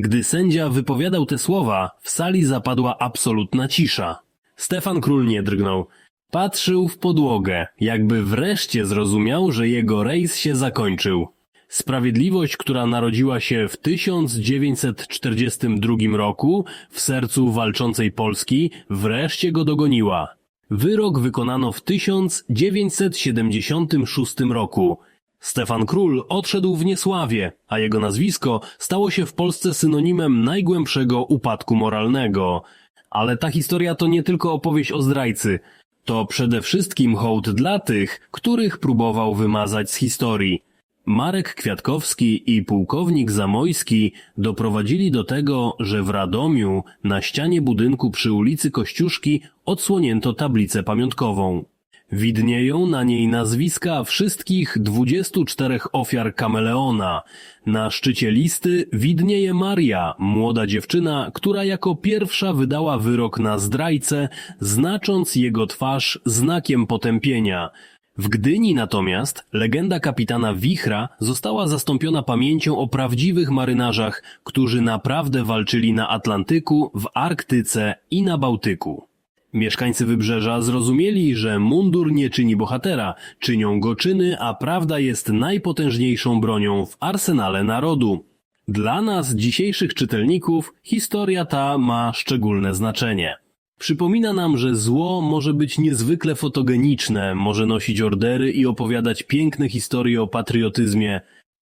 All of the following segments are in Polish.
Gdy sędzia wypowiadał te słowa, w sali zapadła absolutna cisza. Stefan Król nie drgnął. Patrzył w podłogę, jakby wreszcie zrozumiał, że jego rejs się zakończył. Sprawiedliwość, która narodziła się w 1942 roku w sercu walczącej Polski, wreszcie go dogoniła. Wyrok wykonano w 1976 roku. Stefan Król odszedł w niesławie, a jego nazwisko stało się w Polsce synonimem najgłębszego upadku moralnego. Ale ta historia to nie tylko opowieść o zdrajcy. To przede wszystkim hołd dla tych, których próbował wymazać z historii. Marek Kwiatkowski i pułkownik Zamojski doprowadzili do tego, że w Radomiu na ścianie budynku przy ulicy Kościuszki odsłonięto tablicę pamiątkową. Widnieją na niej nazwiska wszystkich 24 ofiar kameleona. Na szczycie listy widnieje Maria, młoda dziewczyna, która jako pierwsza wydała wyrok na zdrajcę, znacząc jego twarz znakiem potępienia. W Gdyni natomiast legenda kapitana Wichra została zastąpiona pamięcią o prawdziwych marynarzach, którzy naprawdę walczyli na Atlantyku, w Arktyce i na Bałtyku. Mieszkańcy wybrzeża zrozumieli, że mundur nie czyni bohatera, czynią go czyny, a prawda jest najpotężniejszą bronią w arsenale narodu. Dla nas, dzisiejszych czytelników, historia ta ma szczególne znaczenie. Przypomina nam, że zło może być niezwykle fotogeniczne, może nosić ordery i opowiadać piękne historie o patriotyzmie,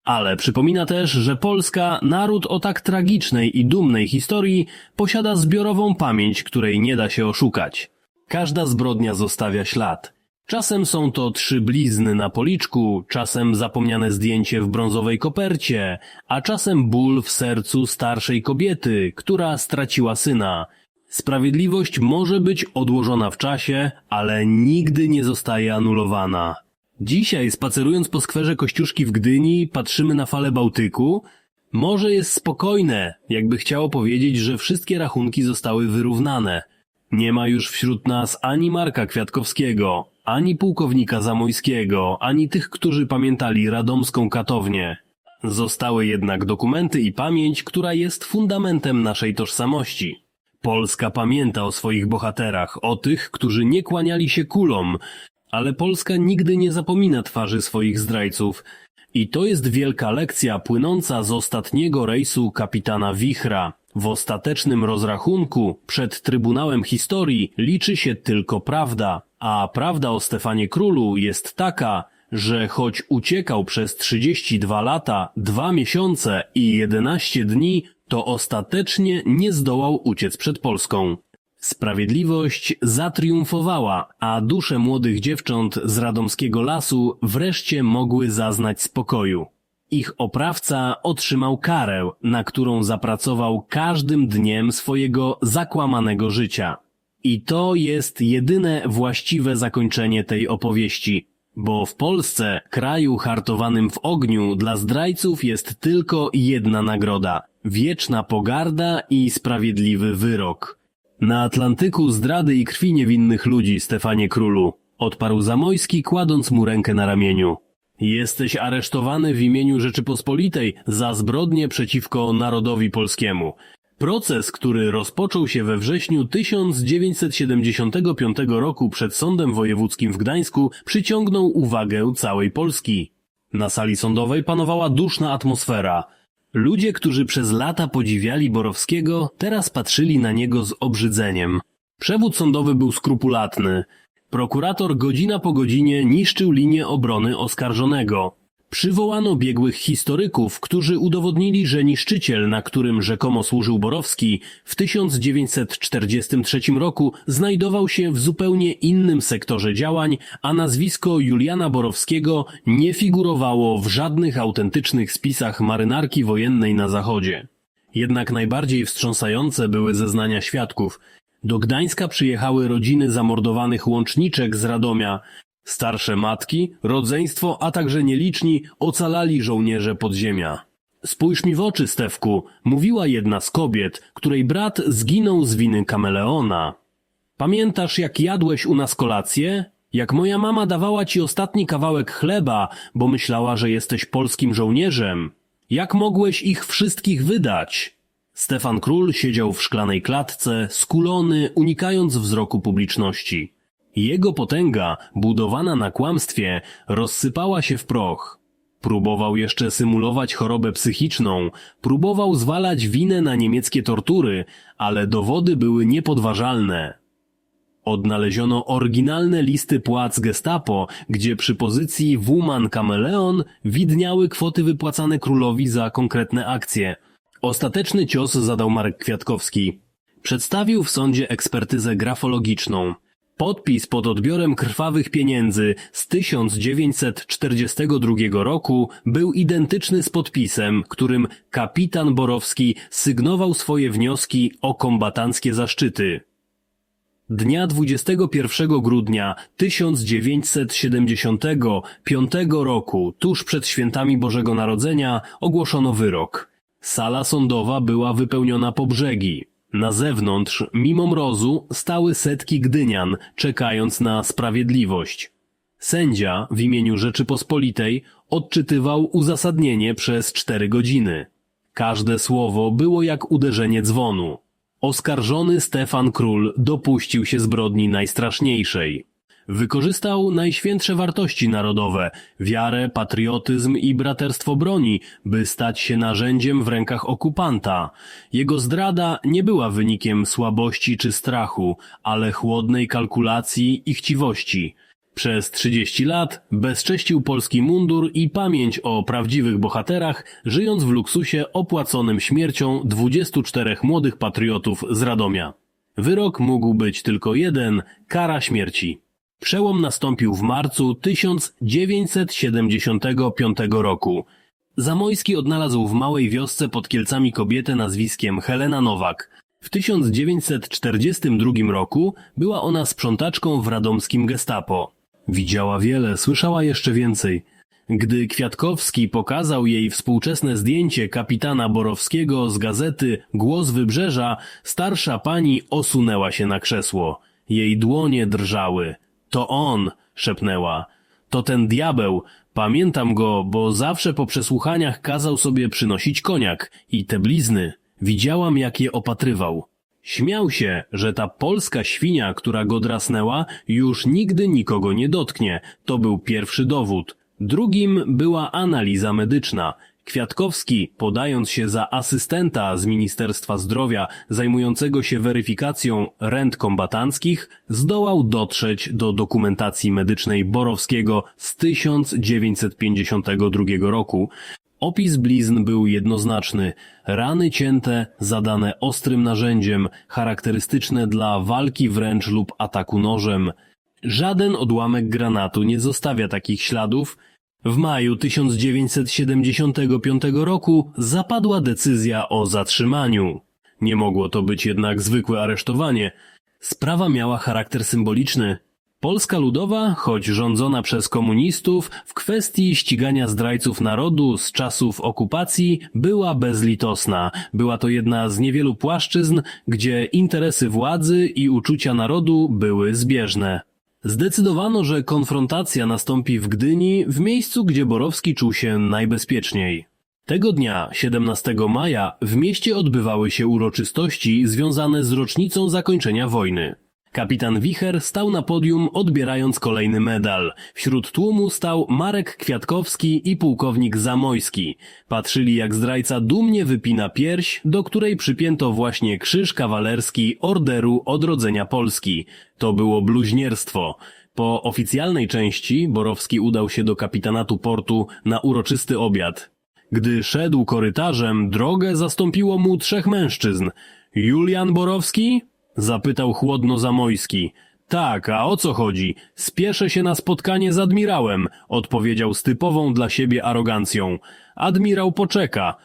ale przypomina też, że Polska, naród o tak tragicznej i dumnej historii, posiada zbiorową pamięć, której nie da się oszukać. Każda zbrodnia zostawia ślad. Czasem są to trzy blizny na policzku, czasem zapomniane zdjęcie w brązowej kopercie, a czasem ból w sercu starszej kobiety, która straciła syna. Sprawiedliwość może być odłożona w czasie, ale nigdy nie zostaje anulowana. Dzisiaj, spacerując po skwerze Kościuszki w Gdyni, patrzymy na falę Bałtyku. Morze jest spokojne, jakby chciało powiedzieć, że wszystkie rachunki zostały wyrównane. Nie ma już wśród nas ani Marka Kwiatkowskiego, ani pułkownika Zamojskiego, ani tych, którzy pamiętali radomską katownię. Zostały jednak dokumenty i pamięć, która jest fundamentem naszej tożsamości. Polska pamięta o swoich bohaterach, o tych, którzy nie kłaniali się kulom, ale Polska nigdy nie zapomina twarzy swoich zdrajców. I to jest wielka lekcja płynąca z ostatniego rejsu kapitana Wichra. W ostatecznym rozrachunku przed Trybunałem Historii liczy się tylko prawda, a prawda o Stefanie Królu jest taka, że choć uciekał przez 32 lata, 2 miesiące i 11 dni, to ostatecznie nie zdołał uciec przed Polską. Sprawiedliwość zatriumfowała, a dusze młodych dziewcząt z radomskiego lasu wreszcie mogły zaznać spokoju. Ich oprawca otrzymał karę, na którą zapracował każdym dniem swojego zakłamanego życia. I to jest jedyne właściwe zakończenie tej opowieści, bo w Polsce, kraju hartowanym w ogniu, dla zdrajców jest tylko jedna nagroda wieczna pogarda i sprawiedliwy wyrok. Na Atlantyku zdrady i krwi niewinnych ludzi, Stefanie Królu, odparł Zamojski, kładąc mu rękę na ramieniu. Jesteś aresztowany w imieniu Rzeczypospolitej za zbrodnie przeciwko narodowi polskiemu. Proces, który rozpoczął się we wrześniu 1975 roku przed Sądem Wojewódzkim w Gdańsku, przyciągnął uwagę całej Polski. Na sali sądowej panowała duszna atmosfera. Ludzie, którzy przez lata podziwiali Borowskiego, teraz patrzyli na niego z obrzydzeniem. Przewód sądowy był skrupulatny. Prokurator godzina po godzinie niszczył linię obrony oskarżonego. Przywołano biegłych historyków, którzy udowodnili, że niszczyciel, na którym rzekomo służył Borowski, w 1943 roku znajdował się w zupełnie innym sektorze działań, a nazwisko Juliana Borowskiego nie figurowało w żadnych autentycznych spisach marynarki wojennej na Zachodzie. Jednak najbardziej wstrząsające były zeznania świadków. Do Gdańska przyjechały rodziny zamordowanych łączniczek z Radomia, Starsze matki, rodzeństwo, a także nieliczni ocalali żołnierze podziemia. Spójrz mi w oczy, Stewku, mówiła jedna z kobiet, której brat zginął z winy kameleona. Pamiętasz, jak jadłeś u nas kolację? Jak moja mama dawała ci ostatni kawałek chleba, bo myślała, że jesteś polskim żołnierzem? Jak mogłeś ich wszystkich wydać? Stefan Król siedział w szklanej klatce, skulony, unikając wzroku publiczności. Jego potęga, budowana na kłamstwie, rozsypała się w proch. Próbował jeszcze symulować chorobę psychiczną, próbował zwalać winę na niemieckie tortury, ale dowody były niepodważalne. Odnaleziono oryginalne listy płac gestapo, gdzie przy pozycji Wuman Kameleon widniały kwoty wypłacane królowi za konkretne akcje. Ostateczny cios zadał Marek Kwiatkowski. Przedstawił w sądzie ekspertyzę grafologiczną. Podpis pod odbiorem krwawych pieniędzy z 1942 roku był identyczny z podpisem, którym kapitan Borowski sygnował swoje wnioski o kombatanckie zaszczyty. Dnia 21 grudnia 1975 roku, tuż przed świętami Bożego Narodzenia, ogłoszono wyrok. Sala sądowa była wypełniona po brzegi. Na zewnątrz, mimo mrozu, stały setki gdynian, czekając na sprawiedliwość. Sędzia w imieniu Rzeczypospolitej odczytywał uzasadnienie przez cztery godziny. Każde słowo było jak uderzenie dzwonu. Oskarżony Stefan Król dopuścił się zbrodni najstraszniejszej. Wykorzystał najświętsze wartości narodowe, wiarę, patriotyzm i braterstwo broni, by stać się narzędziem w rękach okupanta. Jego zdrada nie była wynikiem słabości czy strachu, ale chłodnej kalkulacji i chciwości. Przez 30 lat bezcześcił polski mundur i pamięć o prawdziwych bohaterach, żyjąc w luksusie opłaconym śmiercią 24 młodych patriotów z Radomia. Wyrok mógł być tylko jeden kara śmierci. Przełom nastąpił w marcu 1975 roku. Zamojski odnalazł w małej wiosce pod Kielcami kobietę nazwiskiem Helena Nowak. W 1942 roku była ona sprzątaczką w radomskim gestapo. Widziała wiele, słyszała jeszcze więcej. Gdy Kwiatkowski pokazał jej współczesne zdjęcie kapitana Borowskiego z gazety Głos Wybrzeża, starsza pani osunęła się na krzesło. Jej dłonie drżały. To on, szepnęła. To ten diabeł. Pamiętam go, bo zawsze po przesłuchaniach kazał sobie przynosić koniak i te blizny. Widziałam, jak je opatrywał. Śmiał się, że ta polska świnia, która go drasnęła, już nigdy nikogo nie dotknie. To był pierwszy dowód. Drugim była analiza medyczna. Kwiatkowski, podając się za asystenta z Ministerstwa Zdrowia zajmującego się weryfikacją rent kombatanckich, zdołał dotrzeć do dokumentacji medycznej Borowskiego z 1952 roku. Opis blizn był jednoznaczny. Rany cięte, zadane ostrym narzędziem, charakterystyczne dla walki wręcz lub ataku nożem. Żaden odłamek granatu nie zostawia takich śladów. W maju 1975 roku zapadła decyzja o zatrzymaniu. Nie mogło to być jednak zwykłe aresztowanie. Sprawa miała charakter symboliczny. Polska Ludowa, choć rządzona przez komunistów, w kwestii ścigania zdrajców narodu z czasów okupacji była bezlitosna. Była to jedna z niewielu płaszczyzn, gdzie interesy władzy i uczucia narodu były zbieżne. Zdecydowano, że konfrontacja nastąpi w Gdyni, w miejscu, gdzie Borowski czuł się najbezpieczniej. Tego dnia, 17 maja, w mieście odbywały się uroczystości związane z rocznicą zakończenia wojny. Kapitan Wicher stał na podium odbierając kolejny medal. Wśród tłumu stał Marek Kwiatkowski i pułkownik Zamojski. Patrzyli jak zdrajca dumnie wypina pierś, do której przypięto właśnie krzyż kawalerski Orderu Odrodzenia Polski. To było bluźnierstwo. Po oficjalnej części Borowski udał się do kapitanatu portu na uroczysty obiad. Gdy szedł korytarzem, drogę zastąpiło mu trzech mężczyzn. Julian Borowski, Zapytał chłodno Zamojski. Tak, a o co chodzi? Spieszę się na spotkanie z admirałem, odpowiedział z typową dla siebie arogancją. Admirał poczeka.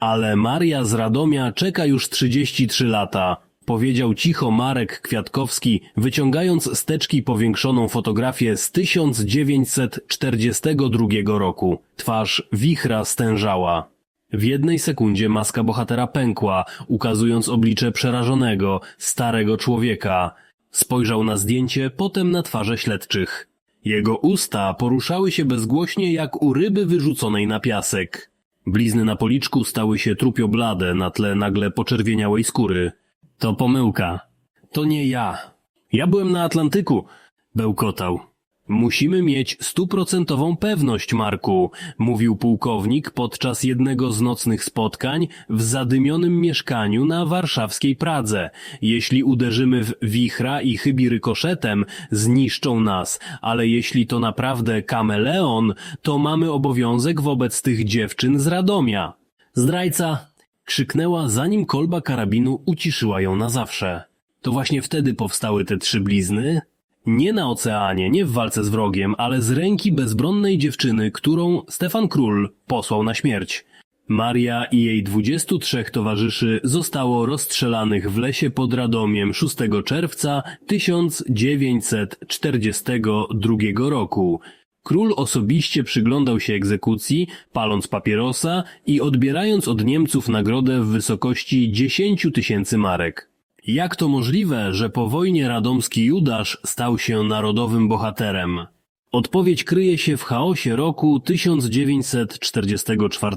Ale Maria z Radomia czeka już 33 lata. Powiedział cicho Marek Kwiatkowski, wyciągając z teczki powiększoną fotografię z 1942 roku. Twarz wichra stężała. W jednej sekundzie maska bohatera pękła, ukazując oblicze przerażonego, starego człowieka. Spojrzał na zdjęcie, potem na twarze śledczych. Jego usta poruszały się bezgłośnie jak u ryby wyrzuconej na piasek. Blizny na policzku stały się trupio blade na tle nagle poczerwieniałej skóry. To pomyłka. To nie ja. Ja byłem na Atlantyku, bełkotał. Musimy mieć stuprocentową pewność, Marku, mówił pułkownik podczas jednego z nocnych spotkań w zadymionym mieszkaniu na warszawskiej Pradze. Jeśli uderzymy w wichra i chybi rykoszetem, zniszczą nas, ale jeśli to naprawdę kameleon, to mamy obowiązek wobec tych dziewczyn z Radomia. Zdrajca! krzyknęła, zanim kolba karabinu uciszyła ją na zawsze. To właśnie wtedy powstały te trzy blizny? Nie na oceanie, nie w walce z wrogiem, ale z ręki bezbronnej dziewczyny, którą Stefan Król posłał na śmierć. Maria i jej 23 towarzyszy zostało rozstrzelanych w lesie pod Radomiem 6 czerwca 1942 roku. Król osobiście przyglądał się egzekucji, paląc papierosa i odbierając od Niemców nagrodę w wysokości 10 tysięcy marek. Jak to możliwe, że po wojnie radomski Judasz stał się narodowym bohaterem? Odpowiedź kryje się w chaosie roku 1944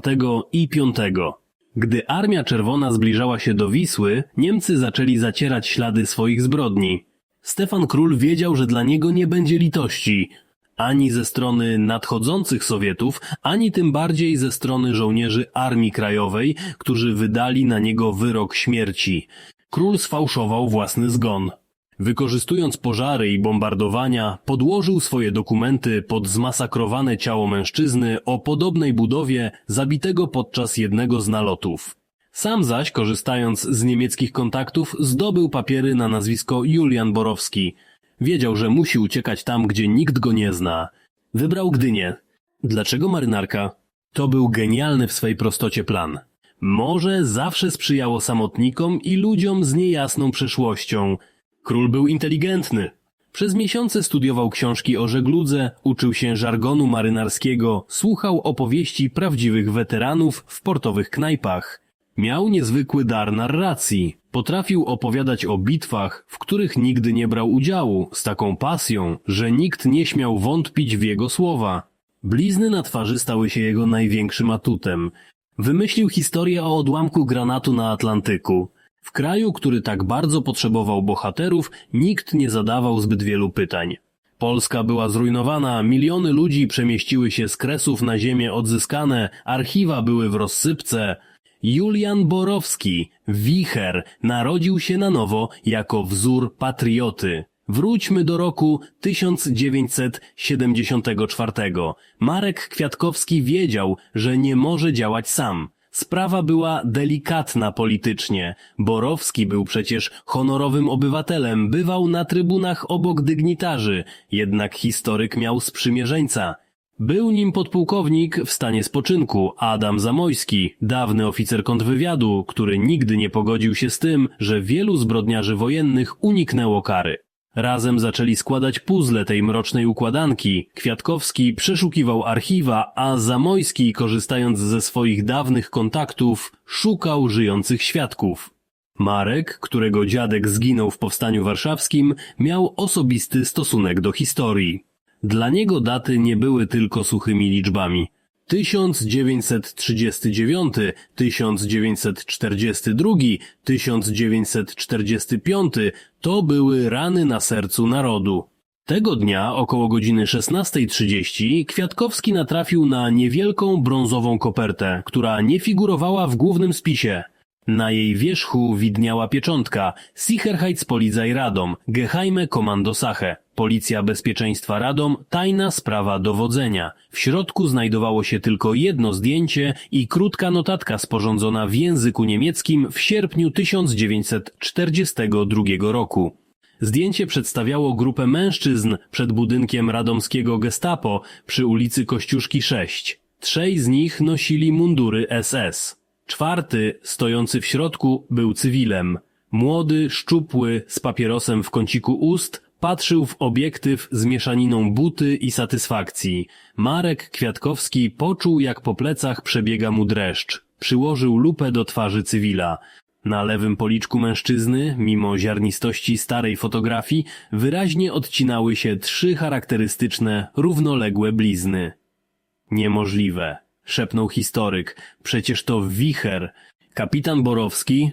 i 5. Gdy Armia Czerwona zbliżała się do Wisły, Niemcy zaczęli zacierać ślady swoich zbrodni. Stefan Król wiedział, że dla niego nie będzie litości, ani ze strony nadchodzących Sowietów, ani tym bardziej ze strony żołnierzy Armii Krajowej, którzy wydali na niego wyrok śmierci. Król sfałszował własny zgon. Wykorzystując pożary i bombardowania, podłożył swoje dokumenty pod zmasakrowane ciało mężczyzny o podobnej budowie zabitego podczas jednego z nalotów. Sam zaś, korzystając z niemieckich kontaktów, zdobył papiery na nazwisko Julian Borowski. Wiedział, że musi uciekać tam, gdzie nikt go nie zna. Wybrał Gdynię. Dlaczego marynarka? To był genialny w swej prostocie plan. Morze zawsze sprzyjało samotnikom i ludziom z niejasną przeszłością. Król był inteligentny. Przez miesiące studiował książki o żegludze, uczył się żargonu marynarskiego, słuchał opowieści prawdziwych weteranów w portowych knajpach. Miał niezwykły dar narracji. Potrafił opowiadać o bitwach, w których nigdy nie brał udziału, z taką pasją, że nikt nie śmiał wątpić w jego słowa. Blizny na twarzy stały się jego największym atutem. Wymyślił historię o odłamku granatu na Atlantyku. W kraju, który tak bardzo potrzebował bohaterów, nikt nie zadawał zbyt wielu pytań. Polska była zrujnowana, miliony ludzi przemieściły się z kresów na ziemię odzyskane, archiwa były w rozsypce. Julian Borowski, wicher, narodził się na nowo jako wzór patrioty. Wróćmy do roku 1974. Marek Kwiatkowski wiedział, że nie może działać sam. Sprawa była delikatna politycznie. Borowski był przecież honorowym obywatelem, bywał na trybunach obok dygnitarzy, jednak historyk miał sprzymierzeńca. Był nim podpułkownik w stanie spoczynku Adam Zamojski, dawny oficer kontrwywiadu, który nigdy nie pogodził się z tym, że wielu zbrodniarzy wojennych uniknęło kary. Razem zaczęli składać puzzle tej mrocznej układanki. Kwiatkowski przeszukiwał archiwa, a Zamojski, korzystając ze swoich dawnych kontaktów, szukał żyjących świadków. Marek, którego dziadek zginął w powstaniu warszawskim, miał osobisty stosunek do historii. Dla niego daty nie były tylko suchymi liczbami. 1939, 1942, 1945 to były rany na sercu narodu. Tego dnia około godziny 16.30 Kwiatkowski natrafił na niewielką brązową kopertę, która nie figurowała w głównym spisie. Na jej wierzchu widniała pieczątka Sicherheitspolizei Radom, Geheime Kommando Sache, Policja Bezpieczeństwa Radom, tajna sprawa dowodzenia. W środku znajdowało się tylko jedno zdjęcie i krótka notatka sporządzona w języku niemieckim w sierpniu 1942 roku. Zdjęcie przedstawiało grupę mężczyzn przed budynkiem radomskiego gestapo przy ulicy Kościuszki 6. Trzej z nich nosili mundury SS. Czwarty, stojący w środku, był cywilem. Młody, szczupły, z papierosem w kąciku ust, patrzył w obiektyw z mieszaniną buty i satysfakcji. Marek Kwiatkowski poczuł, jak po plecach przebiega mu dreszcz. Przyłożył lupę do twarzy cywila. Na lewym policzku mężczyzny, mimo ziarnistości starej fotografii, wyraźnie odcinały się trzy charakterystyczne, równoległe blizny. Niemożliwe. Szepnął historyk. Przecież to wicher. Kapitan Borowski?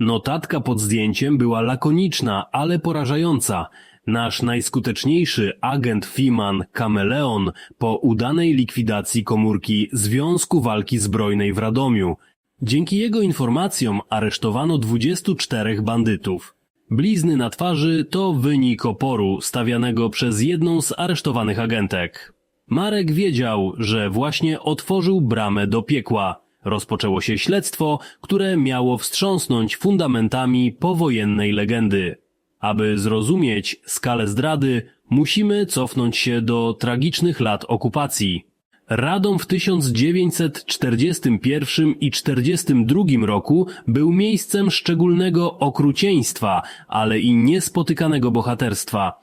Notatka pod zdjęciem była lakoniczna, ale porażająca. Nasz najskuteczniejszy agent Fiman Kameleon po udanej likwidacji komórki Związku Walki Zbrojnej w Radomiu. Dzięki jego informacjom aresztowano 24 bandytów. Blizny na twarzy to wynik oporu stawianego przez jedną z aresztowanych agentek. Marek wiedział, że właśnie otworzył bramę do piekła. Rozpoczęło się śledztwo, które miało wstrząsnąć fundamentami powojennej legendy. Aby zrozumieć skalę zdrady, musimy cofnąć się do tragicznych lat okupacji. Radom w 1941 i 1942 roku był miejscem szczególnego okrucieństwa, ale i niespotykanego bohaterstwa.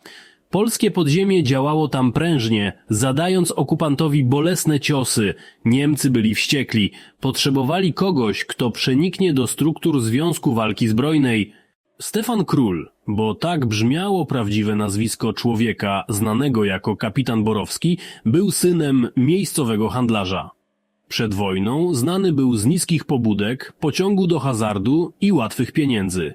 Polskie podziemie działało tam prężnie, zadając okupantowi bolesne ciosy. Niemcy byli wściekli, potrzebowali kogoś, kto przeniknie do struktur Związku Walki Zbrojnej. Stefan Król, bo tak brzmiało prawdziwe nazwisko człowieka znanego jako kapitan Borowski, był synem miejscowego handlarza. Przed wojną znany był z niskich pobudek, pociągu do hazardu i łatwych pieniędzy.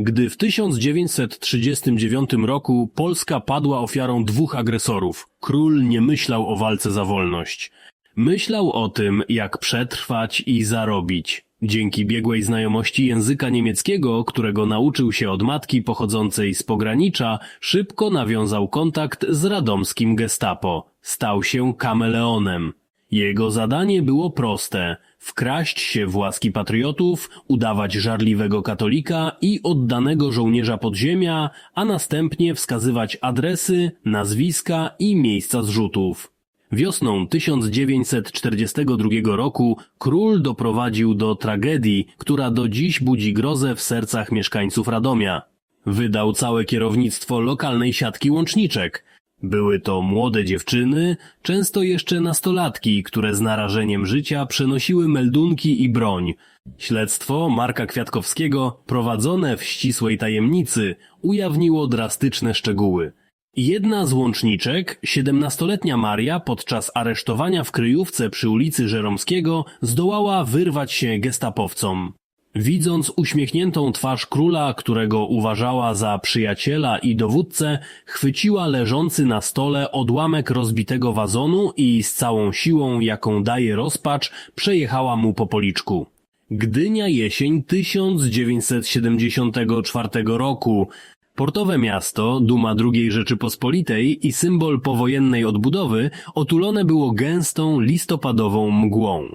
Gdy w 1939 roku Polska padła ofiarą dwóch agresorów, król nie myślał o walce za wolność. Myślał o tym, jak przetrwać i zarobić. Dzięki biegłej znajomości języka niemieckiego, którego nauczył się od matki pochodzącej z pogranicza, szybko nawiązał kontakt z radomskim gestapo. Stał się kameleonem. Jego zadanie było proste wkraść się w łaski patriotów, udawać żarliwego katolika i oddanego żołnierza podziemia, a następnie wskazywać adresy, nazwiska i miejsca zrzutów. Wiosną 1942 roku król doprowadził do tragedii, która do dziś budzi grozę w sercach mieszkańców Radomia. Wydał całe kierownictwo lokalnej siatki łączniczek. Były to młode dziewczyny, często jeszcze nastolatki, które z narażeniem życia przenosiły meldunki i broń. Śledztwo Marka Kwiatkowskiego, prowadzone w ścisłej tajemnicy, ujawniło drastyczne szczegóły. Jedna z łączniczek, siedemnastoletnia Maria, podczas aresztowania w kryjówce przy ulicy Żeromskiego zdołała wyrwać się gestapowcom. Widząc uśmiechniętą twarz króla, którego uważała za przyjaciela i dowódcę, chwyciła leżący na stole odłamek rozbitego wazonu i z całą siłą, jaką daje rozpacz, przejechała mu po policzku. Gdynia jesień 1974 roku. Portowe miasto, duma II Rzeczypospolitej i symbol powojennej odbudowy, otulone było gęstą listopadową mgłą.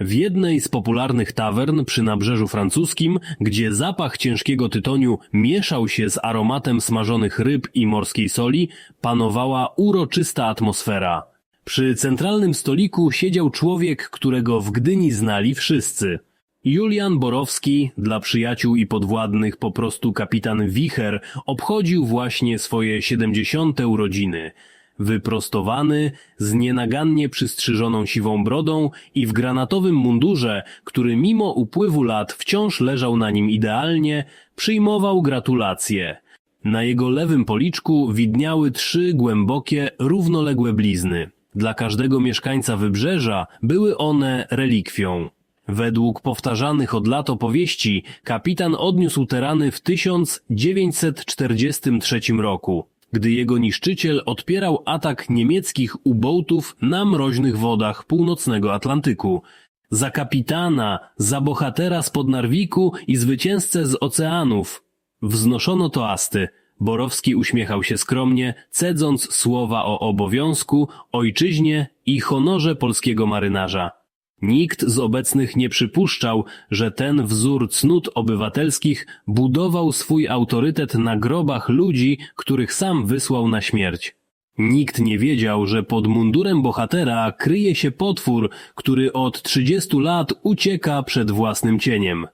W jednej z popularnych tawern przy nabrzeżu francuskim, gdzie zapach ciężkiego tytoniu mieszał się z aromatem smażonych ryb i morskiej soli, panowała uroczysta atmosfera. Przy centralnym stoliku siedział człowiek, którego w Gdyni znali wszyscy. Julian Borowski, dla przyjaciół i podwładnych po prostu kapitan Wicher, obchodził właśnie swoje 70. urodziny. Wyprostowany, z nienagannie przystrzyżoną siwą brodą i w granatowym mundurze, który mimo upływu lat wciąż leżał na nim idealnie, przyjmował gratulacje. Na jego lewym policzku widniały trzy głębokie, równoległe blizny. Dla każdego mieszkańca wybrzeża były one relikwią. Według powtarzanych od lat opowieści, kapitan odniósł te rany w 1943 roku, gdy jego niszczyciel odpierał atak niemieckich ubołtów na mroźnych wodach północnego Atlantyku. Za kapitana, za bohatera z Podnarwiku i zwycięzcę z oceanów. Wznoszono toasty. Borowski uśmiechał się skromnie, cedząc słowa o obowiązku, ojczyźnie i honorze polskiego marynarza. Nikt z obecnych nie przypuszczał, że ten wzór cnót obywatelskich budował swój autorytet na grobach ludzi, których sam wysłał na śmierć. Nikt nie wiedział, że pod mundurem bohatera kryje się potwór, który od 30 lat ucieka przed własnym cieniem.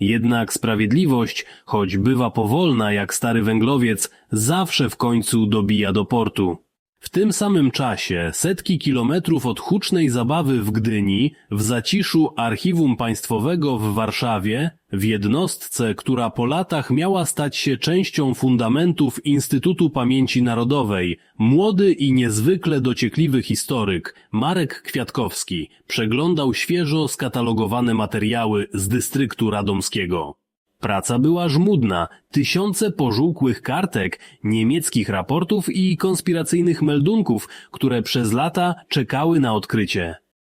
Jednak sprawiedliwość, choć bywa powolna jak stary węglowiec, zawsze w końcu dobija do portu. W tym samym czasie, setki kilometrów od hucznej zabawy w Gdyni, w zaciszu Archiwum Państwowego w Warszawie, W jednostce, która po latach miała stać się częścią fundamentów Instytutu Pamięci Narodowej, młody i niezwykle dociekliwy historyk Marek Kwiatkowski przeglądał świeżo skatalogowane materiały z dystryktu radomskiego. Praca była żmudna, tysiące pożółkłych kartek, niemieckich raportów i konspiracyjnych meldunków, które przez lata czekały na odkrycie.